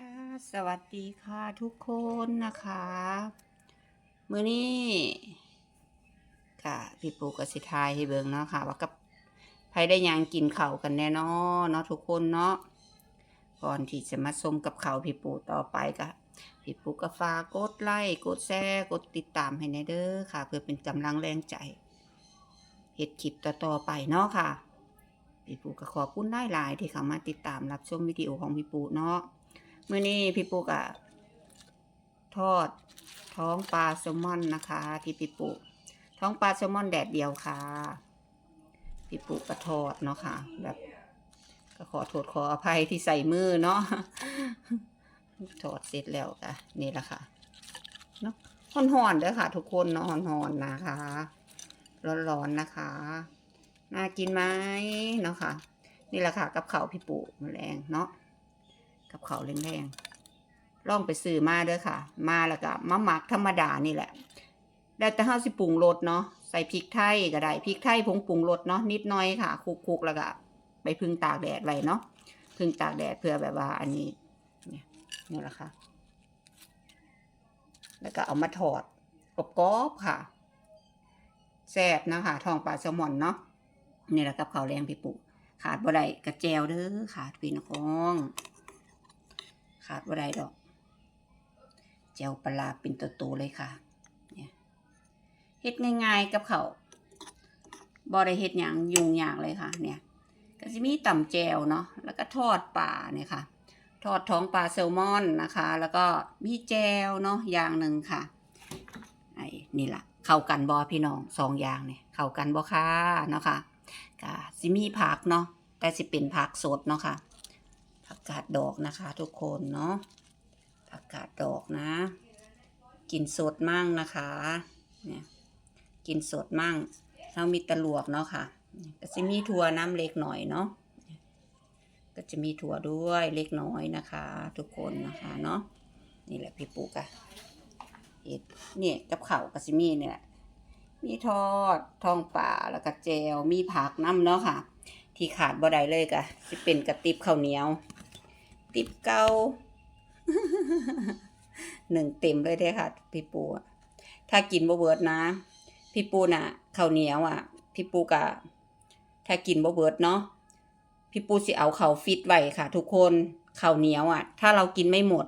ค่ะสวัสดีค่ะทุกคนนะคะมื้อนี้ค่ะพี่ปูกับสิทายให้เบิงเนาะค่ะว่ากับใครได้ยังกินเข้ากันแน่นอนเนาะทุกคนเนาะก่อนที่จะมาชมกับเข้าพี่ปูต่อไปก็พี่ปูก็ฝากกดไลค์กดแชร์กดติดตามให้แน่เด้อค่ะ เพื่อเป็นกำลังแรงใจเฮ็ดคลิปต่อๆไปเนาะค่ะพี่ปูก็ขอบคุณได้หลายที่เข้ามาติดตามรับชมวิดีโอของพี่ปูเนาะ มื่อนี้พี่ปุ๊กอะทอดท้องปลาแซลมอนนะคะ ที่พี่ปุ๊กท้องปลาแซลมอนแดดเดียวค่ะ พี่ปุ๊กก็ทอดเนาะค่ะ แบบก็ขอโทษขออภัยที่ใส่มือเนาะทอดเสร็จแล้วค่ะนี่แหละค่ะเนาะห่อนๆเด้อค่ะ ทุกคนเนาะห่อนๆนะคะ ร้อนๆนะคะน่ากินไหมเนาะค่ะ นี่แหละค่ะ กับเขาพี่ปุ๊แมลงเนาะ กับเขาแรงๆลองไปซื้อมาเด้อค่ะ มาแล้วก็มะหมักธรรมดานี่แหละแล้วแต่เฮาสิปรุงรสเนาะใส่พริกไทยก็ได้พริกไทยผงปรุงรสเนาะนิดหน่อยค่ะคลุกๆแล้วก็ไปพึ่งตากแดดไว้เนาะพึ่งตากแดดเพื่อแบบว่าอันนี้เนี่ยนี่แหละค่ะ แล้วก็เอามาทอดกรอบๆค่ะแซ่บนะคะทองปลาแซลมอนเนาะนี่แหละกับข้าวแรงพี่ปุขาดบ่ได้กระเจวเด้อขาดพี่น้อง ขาดว่าไรดอกเจลปลาเป็นตัวโตเลยค่ะเนี่ยเฮ็ดง่ายๆกับเขาบอได้เฮ็ดหยังยุ่งยากเลยค่ะ เนี่ยก็จะมีต่ำแจวเนาะแล้วก็ทอดปลาเนี่ยค่ะ ทอดท้องปลาแซลมอนนะคะ แล้วก็มีแจวเนาะอย่างหนึ่งค่ะไอ้นี่ละเข้ากันบอพี่น้องสองอย่างเนี่ยเข้ากันบอค่ะเนาะค่ะก็สิมีผักเนาะแต่สิเป็นผักสดเนาะค่ะ กกาดดอกนะคะ ทุกคนเนาะผักกาดดอกนะ กินสดมั่งนะคะเนี่ยกินสดมั่งเรามีตะลวกเนาะค่ะก็จะมีถั่วน้ำเล็กหน่อยเนาะก็จะมีถั่วด้วยเล็กน้อยนะคะ ทุกคนนะคะเนาะนี่แหละพี่ปุ๊กอะเห็ดเนี่ยกับข้าวก็จะมีเนี่ยมีทอดทองป่าแล้วก็แจวมีผักน้ำเนาะค่ะ ที่ขาดบ่ได้เลยก็สิเป็นกระติบข้าวเหนียว ติบเกาหนึ่งเต็มเลยเด้ค่ะ พี่ปูถ้ากินบ่เบิดนะ พี่ปูน่ะข้าวเหนียวอะ พี่ปูกะถ้ากินบ่เบิดเนาะพี่ปูสิเอาข้าวฟิตไว้ค่ะ ทุกคนข้าวเหนียวอะ ถ้าเรากินไม่หมด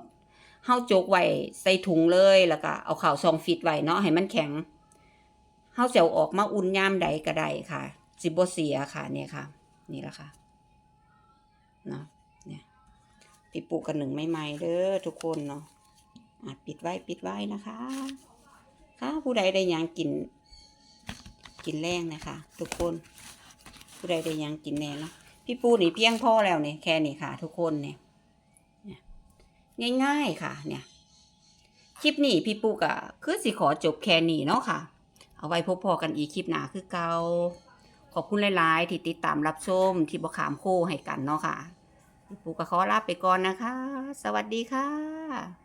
เฮาโจกไว้ใส่ถุงเลยแล้วก็เอาข้าวซองฟิตไว้เนาะให้มันแข็งเฮาเสิเอาออกมาอุ่นยามใดก็ได้ค่ะสิบ่เสียค่ะเนี่ยค่ะ นี่แหละค่ะเนาะ เนี่ยพี่ปูกันหนึ่งไม่ไม่ๆเด้อทุกคนเนาะอะปิดไว้ปิดไว้นะคะ ค่ะผู้ใดได้ยังกิน กินแรงนะคะ ทุกคน ผู้ใดได้ยังกินแน่เนาะพี่ปูนี่เพียงพ่อแล้วเนี่ยแค่นี้ค่ะ ทุกคนเนี่ยง่ายๆค่ะ เนี่ย คลิปนี้พี่ปูกะคือสิขอจบแค่นี้เนาะค่ะ เอาไว้พบพอกันอีกคลิปหน้าคือเกาขอบคุณหลายๆ ที่ติดตามรับชมที่บอขามโคให้กันเนาะค่ะ ปูก็ขอลาไปก่อนนะคะ สวัสดีค่ะ